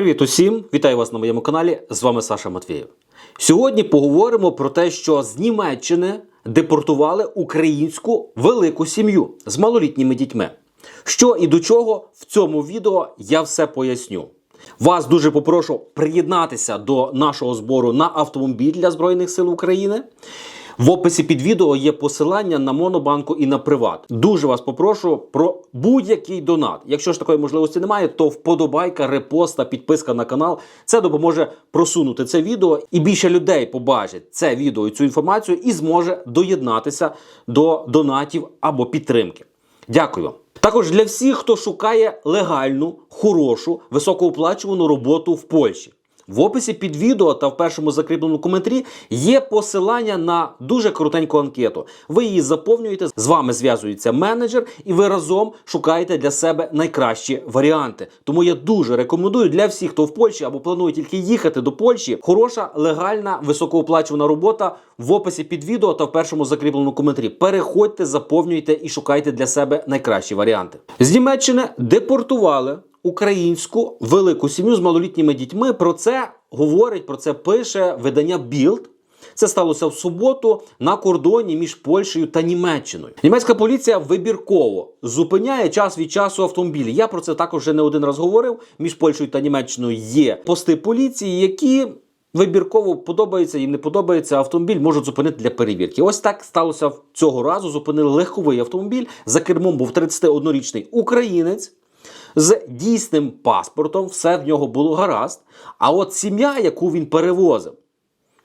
Привіт усім! Вітаю вас на моєму каналі. З вами Саша Матвієв. Сьогодні поговоримо про те, що з Німеччини депортували українську велику сім'ю з малолітніми дітьми. Що і до чого в цьому відео я все поясню. Вас дуже попрошу приєднатися до нашого збору на автомобіль для Збройних сил України. В описі під відео є посилання на Монобанку і на Приват. Дуже вас попрошу про будь-який донат. Якщо ж такої можливості немає, то вподобайка, репоста, підписка на канал. Це допоможе просунути це відео, і більше людей побачить це відео і цю інформацію і зможе доєднатися до донатів або підтримки. Дякую. Також для всіх, хто шукає легальну, хорошу, високооплачувану роботу в Польщі. В описі під відео та в першому закріпленому коментарі є посилання на дуже коротеньку анкету. Ви її заповнюєте, з вами зв'язується менеджер, і ви разом шукаєте для себе найкращі варіанти. Тому я дуже рекомендую для всіх, хто в Польщі або планує тільки їхати до Польщі. Хороша, легальна, високооплачувана робота в описі під відео та в першому закріпленому коментарі. Переходьте, заповнюйте і шукайте для себе найкращі варіанти. З Німеччини депортували українську велику сім'ю з малолітніми дітьми. Про це говорить, про це пише видання Білд. Це сталося в суботу на кордоні між Польщею та Німеччиною. Німецька поліція вибірково зупиняє час від часу автомобілі. Я про це також вже не один раз говорив. Між Польщею та Німеччиною є пости поліції, які вибірково подобається і не подобається автомобіль, можуть зупинити для перевірки. Ось так сталося цього разу. Зупинили легковий автомобіль. За кермом був 31-річний українець з дійсним паспортом, все в нього було гаразд. А от сім'я, яку він перевозив,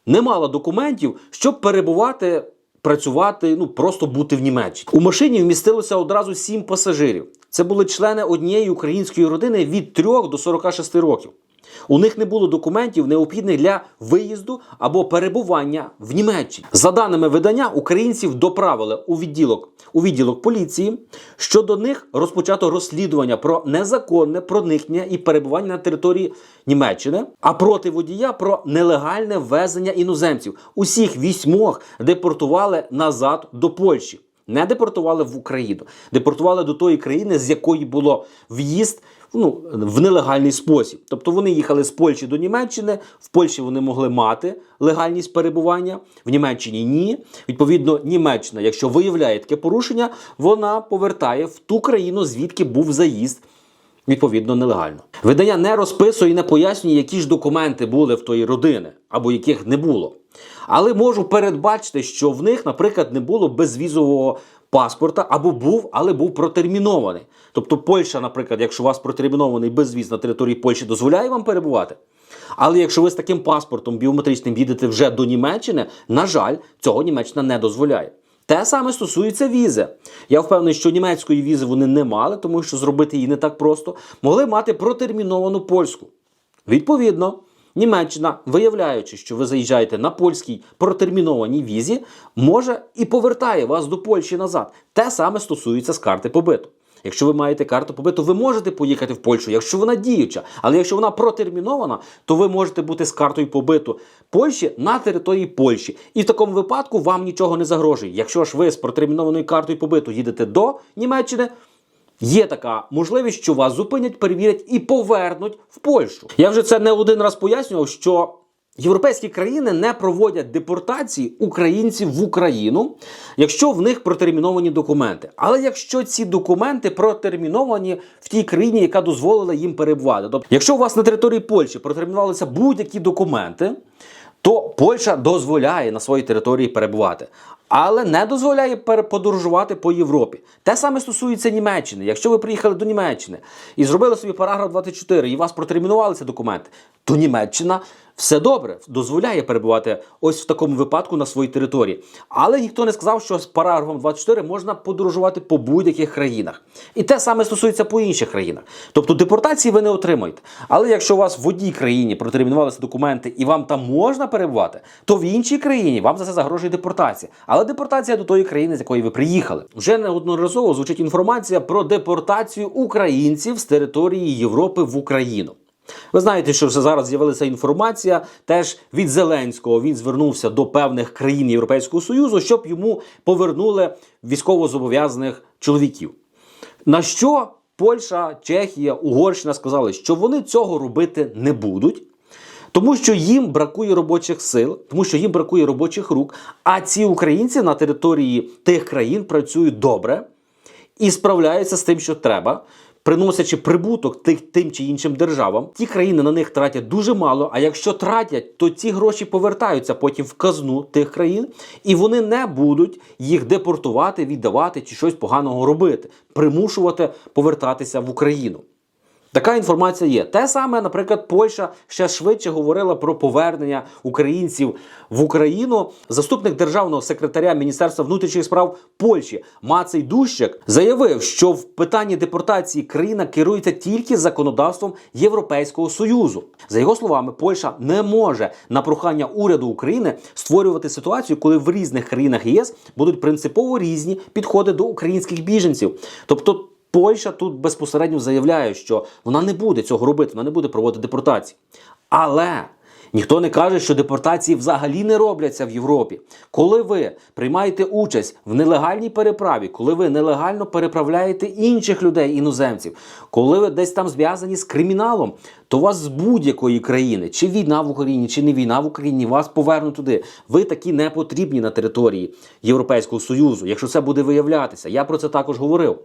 не мала документів, щоб перебувати, працювати, ну просто бути в Німеччині. У машині вмістилося одразу сім пасажирів. Це були члени однієї української родини від 3 до 46 років. У них не було документів, необхідних для виїзду або перебування в Німеччині. За даними видання, українців доправили у відділок у відділок поліції. Щодо них розпочато розслідування про незаконне проникнення і перебування на території Німеччини, а проти водія про нелегальне ввезення іноземців. Усіх вісьмох депортували назад до Польщі. Не депортували в Україну, депортували до тої країни, з якої було в'їзд ну, в нелегальний спосіб. Тобто вони їхали з Польщі до Німеччини. В Польщі вони могли мати легальність перебування, в Німеччині ні. Відповідно, Німеччина, якщо виявляє таке порушення, вона повертає в ту країну, звідки був заїзд. Відповідно, нелегально. Видання не розписує і не пояснює, які ж документи були в тої родини, або яких не було. Але можу передбачити, що в них, наприклад, не було безвізового паспорта, або був, але був протермінований. Тобто, Польща, наприклад, якщо у вас протермінований безвіз на території Польщі, дозволяє вам перебувати. Але якщо ви з таким паспортом біометричним їдете вже до Німеччини, на жаль, цього Німеччина не дозволяє. Те саме стосується візи. Я впевнений, що німецької візи вони не мали, тому що зробити її не так просто. Могли мати протерміновану польську. Відповідно, Німеччина, виявляючи, що ви заїжджаєте на польській протермінованій візі, може і повертає вас до Польщі назад. Те саме стосується з карти побиту. Якщо ви маєте карту побиту, ви можете поїхати в Польщу, якщо вона діюча. Але якщо вона протермінована, то ви можете бути з картою побиту Польщі на території Польщі. І в такому випадку вам нічого не загрожує. Якщо ж ви з протермінованою картою побиту їдете до Німеччини. Є така можливість, що вас зупинять, перевірять і повернуть в Польщу. Я вже це не один раз пояснював, що європейські країни не проводять депортації українців в Україну, якщо в них протерміновані документи. Але якщо ці документи протерміновані в тій країні, яка дозволила їм перебувати, тобто, якщо у вас на території Польщі протермінувалися будь-які документи. То Польща дозволяє на своїй території перебувати, але не дозволяє подорожувати по Європі. Те саме стосується Німеччини. Якщо ви приїхали до Німеччини і зробили собі параграф 24, і вас протермінувалися документи, то Німеччина все добре дозволяє перебувати ось в такому випадку на своїй території. Але ніхто не сказав, що з параграфом 24 можна подорожувати по будь-яких країнах. І те саме стосується по інших країнах. Тобто депортації ви не отримаєте. Але якщо у вас в одній країні протермінувалися документи і вам там можна перебувати, то в іншій країні вам за це загрожує депортація. Але депортація до тої країни, з якої ви приїхали. Вже неодноразово звучить інформація про депортацію українців з території Європи в Україну. Ви знаєте, що вже зараз з'явилася інформація теж від Зеленського. Він звернувся до певних країн Європейського Союзу, щоб йому повернули військовозобов'язаних чоловіків. На що Польща, Чехія, Угорщина сказали, що вони цього робити не будуть. Тому що їм бракує робочих сил, тому що їм бракує робочих рук. А ці українці на території тих країн працюють добре і справляються з тим, що треба, приносячи прибуток тих, тим чи іншим державам. Ті країни на них тратять дуже мало. А якщо тратять, то ці гроші повертаються потім в казну тих країн, і вони не будуть їх депортувати, віддавати чи щось поганого робити, примушувати повертатися в Україну. Така інформація є. Те саме, наприклад, Польща ще швидше говорила про повернення українців в Україну. Заступник державного секретаря Міністерства внутрішніх справ Польщі Мацей Дущик заявив, що в питанні депортації країна керується тільки законодавством Європейського союзу. За його словами, Польща не може на прохання уряду України створювати ситуацію, коли в різних країнах ЄС будуть принципово різні підходи до українських біженців. Тобто. Польща тут безпосередньо заявляє, що вона не буде цього робити, вона не буде проводити депортації. Але ніхто не каже, що депортації взагалі не робляться в Європі. Коли ви приймаєте участь в нелегальній переправі, коли ви нелегально переправляєте інших людей, іноземців, коли ви десь там зв'язані з криміналом, то вас з будь-якої країни, чи війна в Україні, чи не війна в Україні, вас повернуть туди. Ви такі не потрібні на території Європейського Союзу, якщо це буде виявлятися. Я про це також говорив.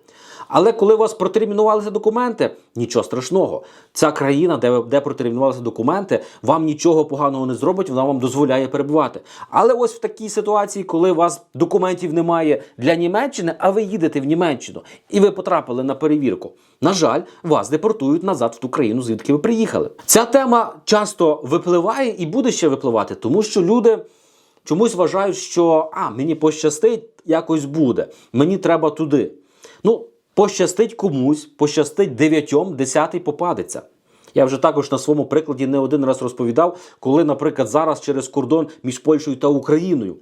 Але коли у вас протермінувалися документи, нічого страшного. Ця країна, де, де протермінувалися документи, вам нічого поганого не зробить, вона вам дозволяє перебувати. Але ось в такій ситуації, коли у вас документів немає для Німеччини, а ви їдете в Німеччину і ви потрапили на перевірку. На жаль, вас депортують назад в ту країну, звідки ви приїхали. Ця тема часто випливає і буде ще випливати, тому що люди. Чомусь вважають, що а, мені пощастить, якось буде. Мені треба туди. Ну, пощастить комусь, пощастить дев'ятьом, десятий попадеться. Я вже також на своєму прикладі не один раз розповідав, коли, наприклад, зараз через кордон між Польщею та Україною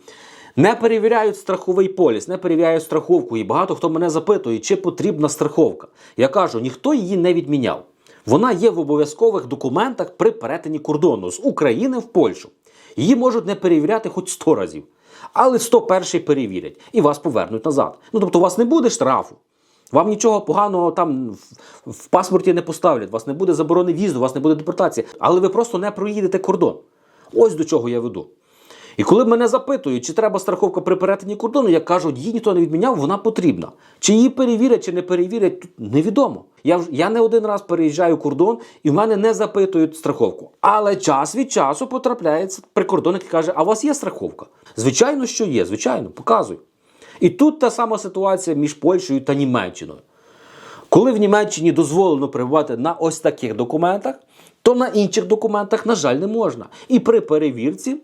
не перевіряють страховий поліс, не перевіряють страховку. І багато хто мене запитує, чи потрібна страховка. Я кажу, ніхто її не відміняв. Вона є в обов'язкових документах при перетині кордону з України в Польщу. Її можуть не перевіряти хоч 100 разів. Але 101 перевірять і вас повернуть назад. Ну тобто у вас не буде штрафу. Вам нічого поганого там в, паспорті не поставлять, вас не буде заборони в'їзду, вас не буде депортації, але ви просто не проїдете кордон. Ось до чого я веду. І коли мене запитують, чи треба страховка при перетині кордону, я кажу, її ніхто не відміняв, вона потрібна. Чи її перевірять, чи не перевірять, невідомо. Я я не один раз переїжджаю кордон і в мене не запитують страховку. Але час від часу потрапляється прикордонник і каже: А у вас є страховка? Звичайно, що є, звичайно, показуй. І тут та сама ситуація між Польщею та Німеччиною. Коли в Німеччині дозволено перебувати на ось таких документах, то на інших документах, на жаль, не можна. І при перевірці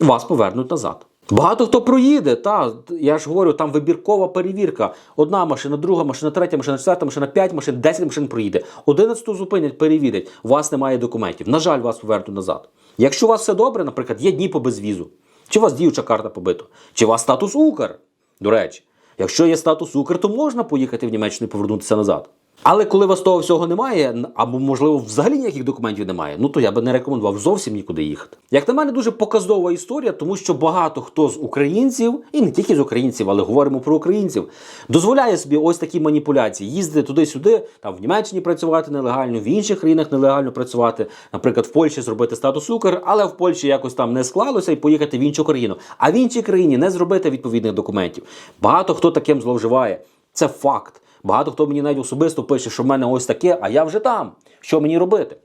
вас повернуть назад. Багато хто проїде, та я ж говорю, там вибіркова перевірка. Одна машина, друга машина, третя машина, четверта машина, п'ять машин, десять машин проїде. Одинадцяту зупинять, перевірять. У вас немає документів. На жаль, вас повернуть назад. Якщо у вас все добре, наприклад, є дні по безвізу, чи у вас діюча карта побита, чи у вас статус Укр, до речі, якщо є статус Укр, то можна поїхати в Німеччину і повернутися назад. Але коли у вас того всього немає, або можливо взагалі ніяких документів немає, ну то я би не рекомендував зовсім нікуди їхати. Як на мене, дуже показова історія, тому що багато хто з українців, і не тільки з українців, але говоримо про українців, дозволяє собі ось такі маніпуляції, їздити туди-сюди, там в Німеччині працювати нелегально, в інших країнах нелегально працювати, наприклад, в Польщі зробити статус Укр, але в Польщі якось там не склалося і поїхати в іншу країну. А в іншій країні не зробити відповідних документів. Багато хто таким зловживає. Це факт. Багато хто мені навіть особисто пише, що в мене ось таке, а я вже там. Що мені робити?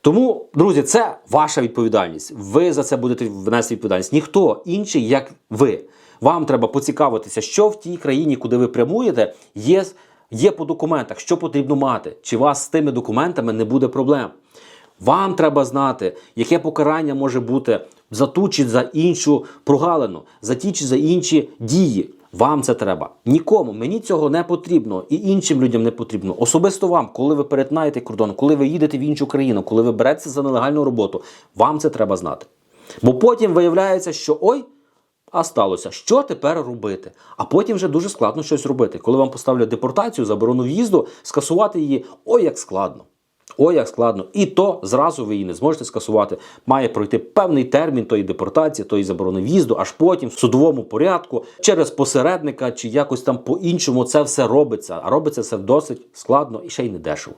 Тому, друзі, це ваша відповідальність. Ви за це будете внести відповідальність. Ніхто інший, як ви. Вам треба поцікавитися, що в тій країні, куди ви прямуєте, є, є по документах, що потрібно мати. Чи вас з тими документами не буде проблем? Вам треба знати, яке покарання може бути за ту чи за іншу прогалину, за ті чи за інші дії. Вам це треба. Нікому мені цього не потрібно і іншим людям не потрібно. Особисто вам, коли ви перетинаєте кордон, коли ви їдете в іншу країну, коли ви беретеся за нелегальну роботу, вам це треба знати. Бо потім виявляється, що ой, а сталося, що тепер робити? А потім вже дуже складно щось робити. Коли вам поставлять депортацію, заборону в'їзду, скасувати її, ой, як складно. Ой, як складно. І то зразу ви її не зможете скасувати. Має пройти певний термін тої депортації, тої заборони в'їзду, аж потім в судовому порядку, через посередника чи якось там по-іншому це все робиться. А робиться це досить складно і ще й не дешево.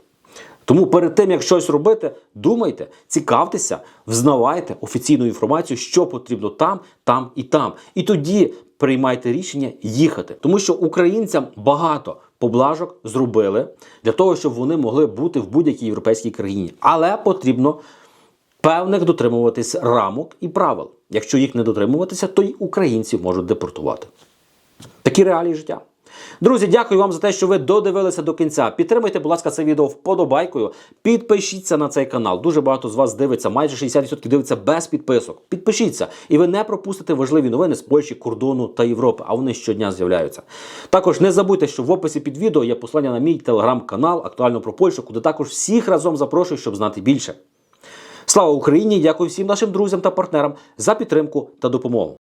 Тому перед тим, як щось робити, думайте, цікавтеся, взнавайте офіційну інформацію, що потрібно там, там і там. І тоді приймайте рішення їхати. Тому що українцям багато поблажок зробили для того, щоб вони могли бути в будь-якій європейській країні. Але потрібно певних дотримуватись рамок і правил. Якщо їх не дотримуватися, то й українців можуть депортувати. Такі реалії життя. Друзі, дякую вам за те, що ви додивилися до кінця. Підтримайте, будь ласка, це відео вподобайкою. Підпишіться на цей канал. Дуже багато з вас дивиться, майже 60% дивиться без підписок. Підпишіться, і ви не пропустите важливі новини з Польщі, кордону та Європи, а вони щодня з'являються. Також не забудьте, що в описі під відео є послання на мій телеграм-канал актуально про Польщу, куди також всіх разом запрошую, щоб знати більше. Слава Україні! Дякую всім нашим друзям та партнерам за підтримку та допомогу.